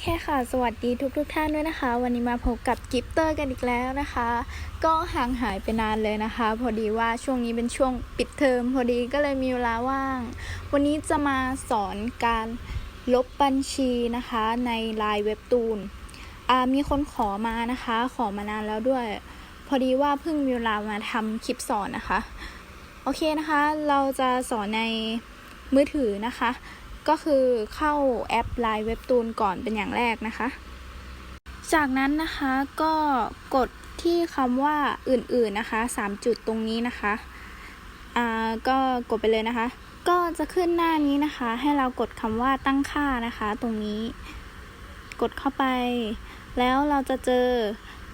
เคค่ะ สวัสดีทุกทุกท่านด้วยนะคะ วันนี้มาพบกับกิฟเตอร์กันอีกแล้วนะคะ ก็ห่างหายไปนานเลยนะคะ พอดีว่าช่วงนี้เป็นช่วงปิดเทอมพอดีก็เลยมีเวลาว่าง วันนี้จะมาสอนการลบบัญชีนะคะในไลน์เว็บตูนมีคนขอมานะคะ ขอมานานแล้วด้วย พอดีว่าเพิ่งมีเวลามาทำคลิปสอนนะคะ โอเคนะคะ เราจะสอนในมือถือนะคะ ก็คือเข้าแอป Line เว็บตูนก่อนเป็นอย่างแรกนะคะ จากนั้นนะคะก็กดที่คำว่าอื่นๆนะคะ 3 จุดตรงนี้นะคะอ่าก็กดไปเลยนะคะ ก็จะขึ้นหน้านี้นะคะ ให้เรากดคำว่าตั้งค่านะคะ ตรงนี้ กดเข้าไป แล้วเราจะเจอ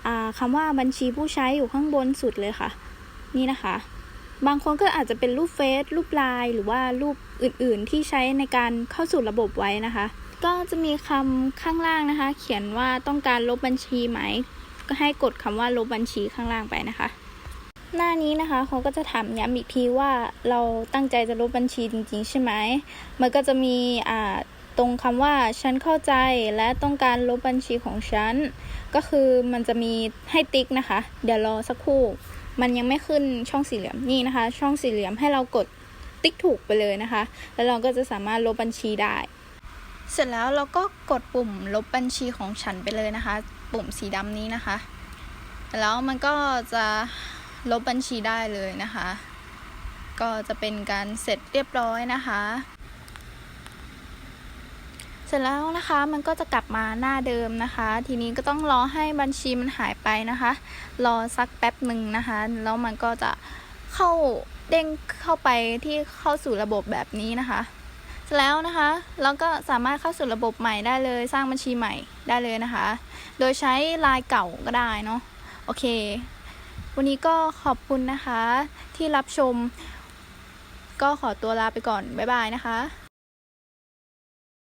อ่าคำว่าบัญชีผู้ใช้อยู่ข้างบนสุดเลยค่ะ นี่นะคะ บางคนก็อาจจะเป็นรูปเฟซรูปไลน์หรือว่ารูปอื่นๆ ที่ใช้ในการเข้าสู่ระบบไว้นะคะ ก็จะมีคำข้างล่างนะคะ เขียนว่าต้องการลบบัญชีไหม ก็ให้กดคำว่าลบบัญชีข้างล่างไปนะคะ หน้านี้นะคะเขาก็จะถามย้ำอีกทีว่าเราตั้งใจจะลบบัญชีจริงๆ ใช่ไหมมันก็จะมีอ่าตรงคำว่าฉันเข้าใจและต้องการลบบัญชีของฉัน ก็คือมันจะมีให้ติ๊กนะคะ เดี๋ยวรอสักครู่ มันยังไม่ขึ้นช่องสี่เหลี่ยมนี่นะคะ ช่องสี่เหลี่ยมให้เรากดติ๊กถูกไปเลยนะคะ แล้วเราก็จะสามารถลบบัญชีได้ เสร็จแล้วเราก็กดปุ่มลบบัญชีของฉันไปเลยนะคะ ปุ่มสีดำนี้นะคะ แล้วมันก็จะลบบัญชีได้เลยนะคะ ก็จะเป็นการเสร็จเรียบร้อยนะคะ เสร็จแล้วนะคะมันก็จะกลับมาหน้าเดิมนะคะ ทีนี้ก็ต้องรอให้บัญชีมันหายไปนะคะ รอสักแป๊บหนึ่งนะคะแล้วมันก็จะเข้าเด้งเข้าไปที่เข้าสู่ระบบแบบนี้นะคะเสร็จแล้วนะคะเราก็สามารถเข้าสู่ระบบใหม่ได้เลย สร้างบัญชีใหม่ได้เลยนะคะ โดยใช้ไลน์เก่าก็ได้เนาะโอเค วันนี้ก็ขอบคุณนะคะที่รับชม ก็ขอตัวลาไปก่อน บ๊ายบายนะคะ